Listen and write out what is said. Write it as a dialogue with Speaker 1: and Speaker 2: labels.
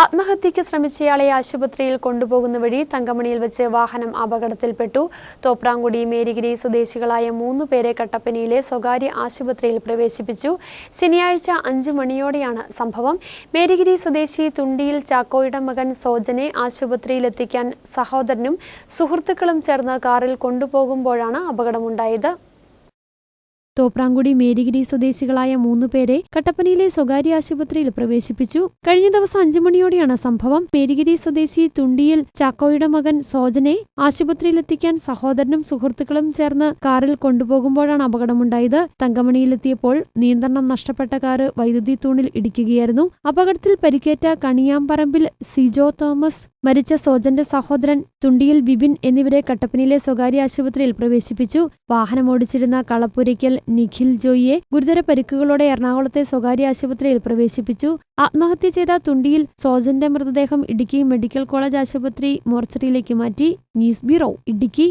Speaker 1: ആത്മഹത്യയ്ക്ക് ശ്രമിച്ചയാളെ ആശുപത്രിയിൽ കൊണ്ടുപോകുന്ന വഴി തങ്കമണിയിൽ വെച്ച് വാഹനം അപകടത്തിൽപ്പെട്ടു. തോപ്രാങ്കുടി മേരിഗിരി സ്വദേശികളായ മൂന്ന് പേരെ കട്ടപ്പനയിലെ സ്വകാര്യ ആശുപത്രിയിൽ പ്രവേശിപ്പിച്ചു. ശനിയാഴ്ച അഞ്ചു മണിയോടെയാണ് സംഭവം. മേരിഗിരി സ്വദേശി തുണ്ടിയിൽ ചാക്കോയുടെ മകൻ സോജനെ ആശുപത്രിയിലെത്തിക്കാൻ സഹോദരനും സുഹൃത്തുക്കളും ചേർന്ന് കാറിൽ കൊണ്ടുപോകുമ്പോഴാണ് അപകടമുണ്ടായത്. തോപ്രാങ്കുടി മേരിഗിരി സ്വദേശികളായ മൂന്നുപേരെ കട്ടപ്പനയിലെ സ്വകാര്യ ആശുപത്രിയിൽ പ്രവേശിപ്പിച്ചു. കഴിഞ്ഞ ദിവസം അഞ്ചു മണിയോടെയാണ് സംഭവം. മേരിഗിരി സ്വദേശി തുണ്ടിയിൽ ചാക്കോയുടെ മകൻ സോജനെ ആശുപത്രിയിലെത്തിക്കാൻ സഹോദരനും സുഹൃത്തുക്കളും ചേർന്ന് കാറിൽ കൊണ്ടുപോകുമ്പോഴാണ് അപകടമുണ്ടായത്. തങ്കമണിയിലെത്തിയപ്പോൾ നിയന്ത്രണം നഷ്ടപ്പെട്ട കാറ് വൈദ്യുതി തൂണിൽ ഇടിക്കുകയായിരുന്നു. അപകടത്തിൽ പരിക്കേറ്റ കണിയാമ്പറമ്പിൽ സിജോ തോമസ് മരിച്ച സോജന്റെ സഹോദരൻ തുണ്ടിയിൽ ബിബിൻ എന്നിവരെ കട്ടപ്പനയിലെ സ്വകാര്യ ആശുപത്രിയിൽ പ്രവേശിപ്പിച്ചു. വാഹനമോടിച്ചിരുന്ന കളപ്പുരയ്ക്കൽ നിഖിൽ ജോയിയെ ഗുരുതര പരിക്കുകളോടെ എറണാകുളത്തെ സ്വകാര്യ ആശുപത്രിയിൽ പ്രവേശിപ്പിച്ചു. ആത്മഹത്യ ചെയ്ത തുണ്ടിയിൽ സോജന്റെ മൃതദേഹം ഇടുക്കി മെഡിക്കൽ കോളേജ് ആശുപത്രി മോർച്ചറിയിലേക്ക് മാറ്റി. News bureau Idukki.